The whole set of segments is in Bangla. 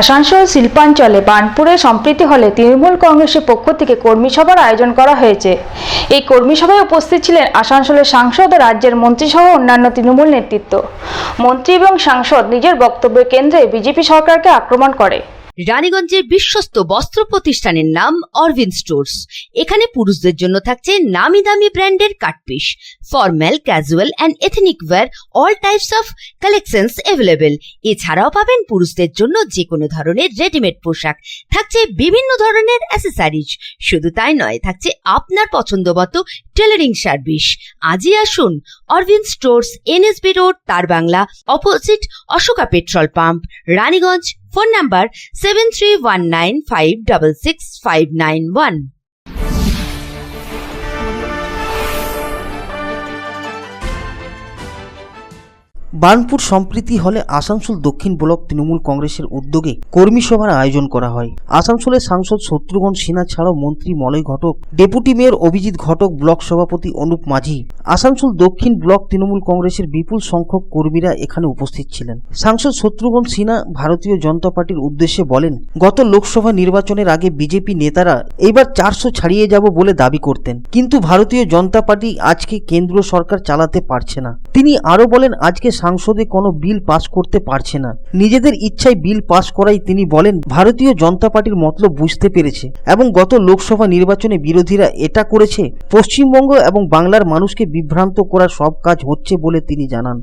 আসানসোল, শিল্পাঞ্চলে বানপুরে সম্প্রীতি হলে তৃণমূল কংগ্রেসের পক্ষ থেকে কর্মী সভার আয়োজন করা হয়েছে। এই কর্মী সভায় উপস্থিত ছিলেন আসানসোলের সাংসদ ও রাজ্যের মন্ত্রীসহ অন্যান্য তৃণমূল নেতৃত্ব। মন্ত্রী এবং সাংসদ নিজের বক্তব্যের কেন্দ্রে বিজেপি সরকারকে আক্রমণ করে। রানীগঞ্জের বিশ্বস্ত বস্ত্র প্রতিষ্ঠানের নাম অরবিন্দ স্টোর্স। এখানে পুরুষদের জন্য থাকছে নামি দামি ব্র্যান্ডের cut piece formal casual and ethnic wear all types of collections available এছাড়াও পাবেন পুরুষদের জন্য যে কোনো ধরনের রেডিমেড পোশাক। থাকছে বিভিন্ন ধরনের অ্যাসেসারিজ শুধু তাই নয়, থাকছে আপনার পছন্দ মতো টেলারিং সার্ভিস আজই আসুন অরবিন্দ স্টোর্স, এনএসবি রোড, তার Bangla opposite Ashoka petrol pump, Raniganj phone number seven three one nine five double six five nine one Burnpur সম্প্রীতি হলে আসানসোল দক্ষিণ ব্লক তৃণমূল কংগ্রেসের উদ্যোগে কর্মী সভার আয়োজন করা হয়। আসানসোলের সাংসদ শত্রুঘ্ন সিনহা ছাড়াও মন্ত্রী Malay Ghatak, deputy mayor Abhijit Ghatak, block সভাপতি অনুপ মাঝি। আসানসোল দক্ষিণ ব্লক তৃণমূল কংগ্রেসের বিপুল সংখ্যক কর্মীরা এখানে উপস্থিত ছিলেন। সাংসদ শত্রুঘ্ন সিনহা ভারতীয় জনতা পার্টির উদ্দেশ্যে বলেন, গত লোকসভা নির্বাচনের আগে বিজেপি নেতারা এইবার চারশো ছাড়িয়ে যাব বলে দাবি করতেন। কিন্তু ভারতীয় জনতা পার্টি আজকে কেন্দ্রীয় সরকার চালাতে পারছে না। তিনি আরও বলেন, আজকে সাংসদে কোনো বিল পাশ করতে পারছে না। নিজেদের ইচ্ছায় বিল পাশ করাই তিনি বলেন, ভারতীয় জনতা পার্টির মতলব বুঝতে পেরেছে এবং গত লোকসভা নির্বাচনে বিরোধীরা এটা করেছে, পশ্চিমবঙ্গ এবং বাংলার মানুষকে বিভ্রান্ত করার সব কাজ হচ্ছে বলে তিনি জানান।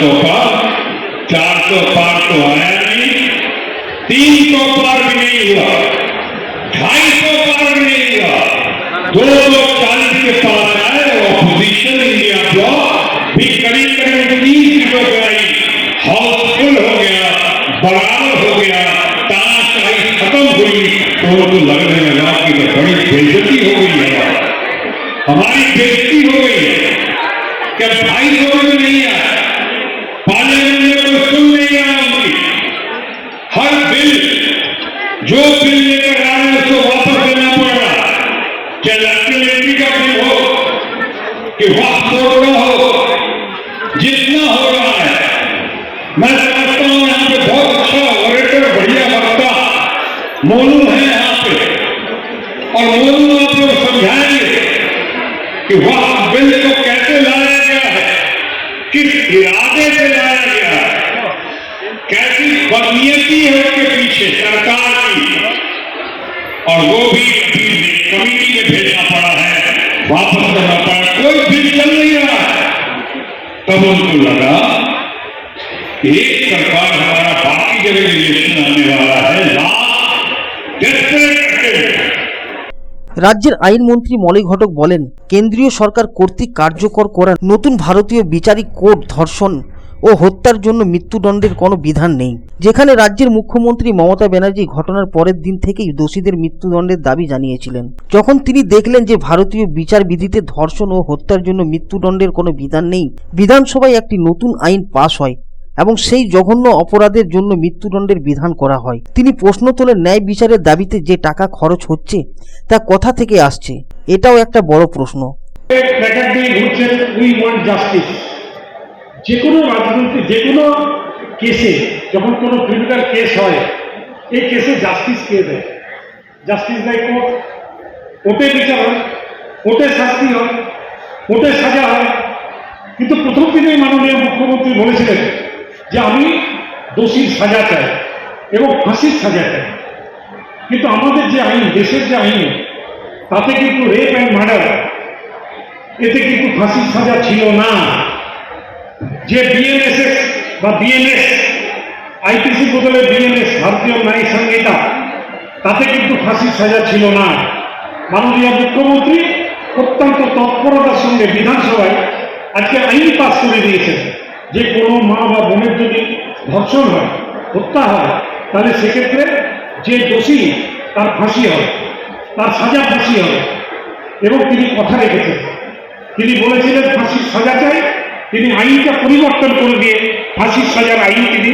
তো নেই अपोजिशन इंडिया ब्लॉक भी करीब करीब तीन सीटों पर आई। हाउसफुल हो गया बराबर हो गया आई, खत्म हुई। तो तो लगने लगा कि तो बड़ी बेइज्जती हो गई है। हमारी बेइज्जती हो गई। है कि भाई समझ में नहीं आया पार्लियामेंट में कोई सुन नहीं रहा उनकी। हर बिल, जो बिल लेकर आ रहे हैं, उसको वापस देना पड़ रहा। चाहे लड़की का बिल हो? कि वक्त का हो, जितना हो रहा है। मैं समझता हूँ यहाँ पे बहुत अच्छा ऑपरेटर बढ़िया वक्ता मोनू है यहाँ पे। और मोनू आप लोग समझाएँगे कि वह, बिल को कैसे लाया गया है, किस इरादे से लाया गया है, कैसी बदनीयती है उसके पीछे सरकार की। और वो भी कमेटी में भेजना पड़ा है। वापस करना पड़ा। तब उनको लगा एक सरकार हमारा बाकी जगह इलेक्शन आने वाला है लास्ट डेस्परेट अटेम्प्ट রাজ্যের আইনমন্ত্রী মলয় ঘটক বলেন কেন্দ্রীয় সরকার কর্তৃক কার্যকর করা নতুন ভারতীয় বিচারিক কোড ধর্ষণ ও হত্যার জন্য মৃত্যুদণ্ডের কোনো বিধান নেই। যেখানে রাজ্যের মুখ্যমন্ত্রী মমতা ব্যানার্জি ঘটনার পরের দিন থেকেই দোষীদের মৃত্যুদণ্ডের দাবি জানিয়েছিলেন। যখন তিনি দেখলেন যে ভারতীয় বিচার বিধিতে ধর্ষণ ও হত্যার জন্য মৃত্যুদণ্ডের কোনো বিধান নেই, বিধানসভায় একটি নতুন আইন পাশ হয় এবং সেই জঘন্য অপরাধের জন্য মৃত্যুদণ্ডের বিধান করা হয়। তিনি প্রশ্ন তোলেন ন্যায় বিচারের দাবিতে যে টাকা খরচ হচ্ছে, তা কোথা থেকে আসছে? এটাও একটা বড় প্রশ্ন। যে কোনো রাজনৈতিক যে কোনো কেসে যখন কোনো ক্রিমিনাল কেস হয়, এই কেসে জাস্টিস কে দেয়? জাস্টিস দেয় কোর্ট। কোর্টে বিচার হয়, কোর্টে শাস্তি হয়, কোর্টে সাজা হয়। কিন্তু প্রথম দিনেই মাননীয় মুখ্যমন্ত্রী বলেছিলেন যে আমি দোষীর সাজা চাই এবং ফাঁসির সাজা চাই। কিন্তু আমাদের যে আইন, দেশের যে আইন, তাতে কিন্তু রেপ অ্যান্ড মার্ডার এতে কিন্তু ফাঁসির সাজা ছিল না। যে বিএনএসএস বা বিএনএস আইপিসি বদলে বিএনএস ভারতীয় ন্যায় সংহিতা, তাতে কিন্তু ফাঁসির সাজা ছিল না। মাননীয় মুখ্যমন্ত্রী অত্যন্ত তৎপরতার সঙ্গে বিধানসভায় আজকে আইন পাস করে দিয়েছেন। যে কোনো মা বা বোনের যদি ধর্ষণ হয়, হত্যা হয়, তাহলে সেক্ষেত্রে যে দোষী, তার ফাঁসি হয়, তার সাজা ফাঁসি হবে এবং তিনি কথা রেখেছেন। তিনি বলেছিলেন, ফাঁসির সাজা চাই তিনি আইনটা পরিবর্তন করে দিয়ে ফাঁসির সাজার আইন তিনি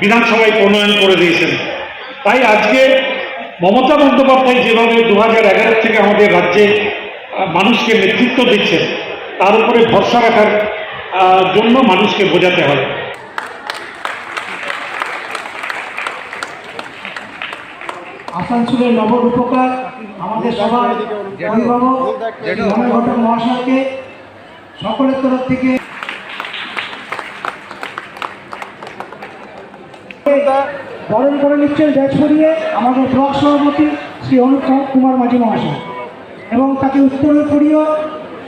বিধানসভায় প্রণয়ন করে দিয়েছেন। তাই আজকে মমতা বন্দ্যোপাধ্যায় যেভাবে দু হাজার এগারো থেকে আমাদের রাজ্যে মানুষকে নেতৃত্ব দিচ্ছেন তার উপরে ভরসা রাখার জন্য মানুষকে বোঝাতে হবে আসানসোলের নবরূপকার আমাদের সবার অভিভাবক মহাশয়কে সকলের তরফ থেকে বরণ করে নিচ্ছেন করিয়ে আমাদের ব্লক সভাপতি শ্রী অনুপ কুমার মাঝি মহাশয়। এবং তাকে উত্তর পড়িয়ে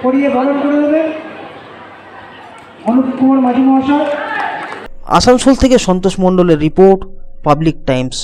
করিয়ে বরণ করে দেবেন অনুপ কুমার মাঝি মহাশয়। আসানসোল থেকে সন্তোষ মণ্ডলের রিপোর্ট, পাবলিক টাইমস।